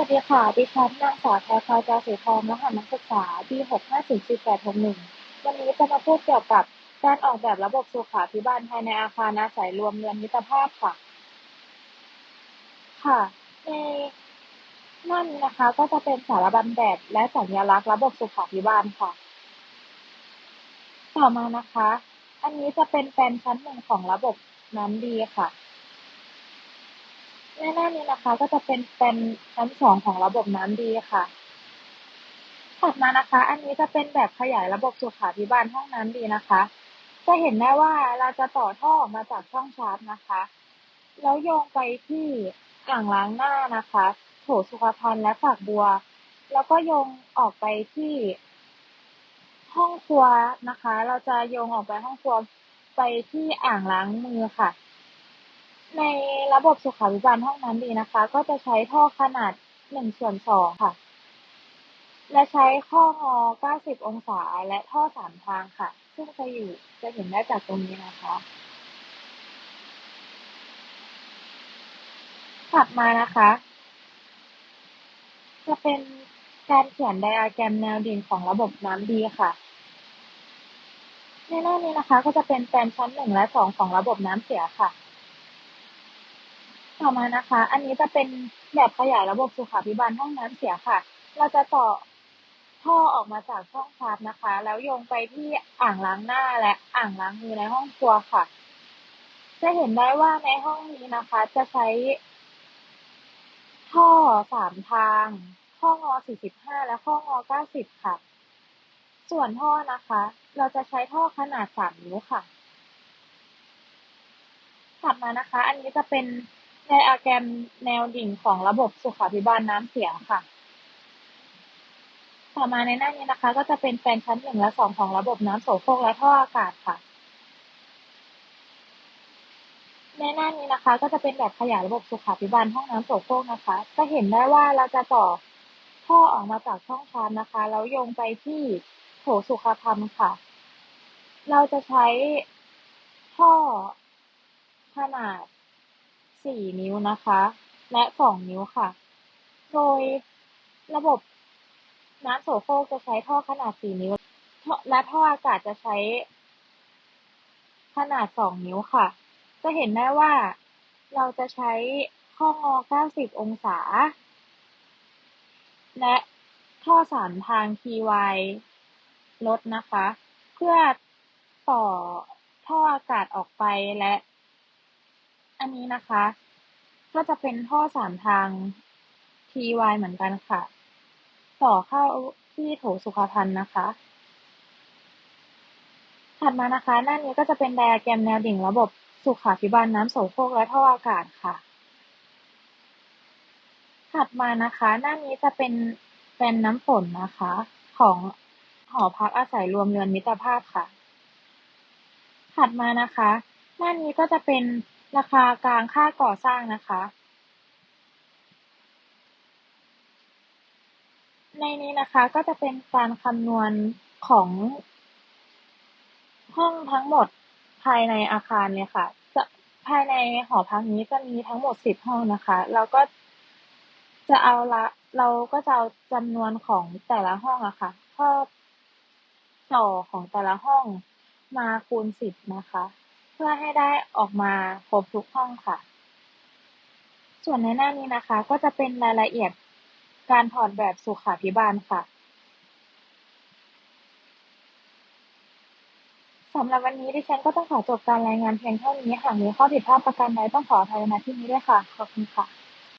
วัสดีค่ะ ดิฉันนางสาวแพรพาวจาสีทองรหัสนักศึกษา B6504861 วันนี้จะมาพูดเกี่ยวกับการออกแบบระบบสุขาภิบาลภายในอาคารอาศัยรวมเรือนมิตรภาพค่ะ ค่ะ ในน้านี้นะคะก็จะเป็นสารบัญแบบและสัญลักษณ์ระบบสุขาภิบาลค่ะ ต่อมานะคะ อันนี้จะเป็นแปลนชั้นหนึ่งของระบบน้ำดีค่ะ ในหน้านี้นะคะ ก็จะเป็นแปลนชั้นสองของระบบน้ำดีค่ะ ถัดมานะคะ อันนี้จะเป็นแบบขยายระบบสุขาภิบาลห้องน้ำดีนะคะ จะเห็นได้ว่าเราจะต่อท่อออกมาจากช่องชาร์จนะคะ แล้วโยงไปที่อ่างล้างหน้านะคะโถสุขภัณฑ์และฝักบัว แล้วก็โยงออกไปที่ห้องครัวนะคะ เราจะโยงออกไปห้องครัวไปที่อ่างล้างมือค่ะ ในระบบสุขาภิบาลห้องน้ำดีนะคะ ก็จะใช้ท่อขนาดหนึ่งส่วนสองค่ะ และใช้ข้องอ90 องศาและท่อสามทางค่ะ ซึ่งจะอยู่จะเห็นได้จากตรงนี้นะคะถัดมานะคะ จะเป็นการเขียนไดอะแกรมแนวดิ่งของระบบน้ำดีค่ะในหน้านี้นะคะ ก็จะเป็นแปลนชั้นหนึ่งและสองของระบบน้ำเสียค่ะ ต่อมานะคะ อันนี้จะเป็นแบบขยายระบบสุขาภิบาลห้องน้ำเสียค่ะ เราจะต่อท่อออกมาจากช่องชาร์จนะคะ แล้วโยงไปที่อ่างล้างหน้าและอ่างล้างมือในห้องครัวค่ะ จะเห็นได้ว่าในห้องนี้นะคะ จะใช้ ท่อสามทางข้องอ45 และข้องอ90 ค่ะ ส่วนท่อนะคะ เราจะใช้ท่อขนาด 3 นิ้วค่ะ ถัดมานะคะ อันนี้จะเป็น ไดอะแกรมแนวดิ่งของระบบสุขาภิบาลน้ำเสียค่ะ ต่อมาในหน้านี้นะคะ ก็จะเป็นแปลนชั้นหนึ่งและสองของระบบน้ำโสโครกและท่ออากาศค่ะ ในหน้านี้นะคะ ก็จะเป็นแบบขยายระบบสุขาภิบาลห้องน้ำโสโครกนะคะ จะเห็นได้ว่าเราจะต่อท่อออกมาจากช่องชาร์จนะคะ แล้วโยงไปที่โถสุขภัณฑ์ค่ะ เราจะใช้ท่อขนาด 4นิ้วนะคะ และ2นิ้วค่ะ โดยระบบน้ำโสโครกจะใช้ท่อขนาด4นิ้ว และท่ออากาศจะใช้ ขนาด2นิ้วค่ะ จะเห็นได้ว่าเราจะใช้ข้องอ 90 องศา และท่อสามทาง TY ลดนะคะ เพื่อต่อท่ออากาศออกไปและ อันนี้นะคะ ก็จะเป็นท่อสามทาง TY เหมือนกันค่ะ ต่อเข้าที่โถสุขภัณฑ์นะคะ ถัดมานะคะหน้านี้ก็จะเป็นไดอะแกรมแนวดิ่งระบบสุขาภิบาลน้ำโสโครกและท่ออากาศค่ะ ถัดมานะคะ หน้านี้จะเป็นแปลนน้ำฝนนะคะ ของหอพักอาศัยรวมเรือนมิตรภาพค่ะ ถัดมานะคะ หน้านี้ก็จะเป็น ราคากลางค่าก่อสร้างนะคะในนี้นะคะก็จะเป็นการคำนวณของ ห้องทั้งหมดภายในอาคารเลยค่ะ จะภายในหอพักนี้จะมีทั้งหมด10ห้องนะคะแล้วก็จะเอาละเราก็จะเอาจำนวนของแต่ละห้องอะค่ะข้อต่อของแต่ละห้องมาคูณ10นะคะ พื่อให้ได้ออกมาครบทุกห้องค่ะ ส่วนในหน้านี้นะคะ ก็จะเป็นรายละเอียดการถอดแบบสุขาภิบาลค่ะสำหรับวันนี้ดิฉันก็ต้องขอจบการรายงานเพียงเท่านี้ หากมีข้อผิดพลาดประการใดต้องขออภัยณที่นี้ด้วยค่ะ ขอบคุณค่ะ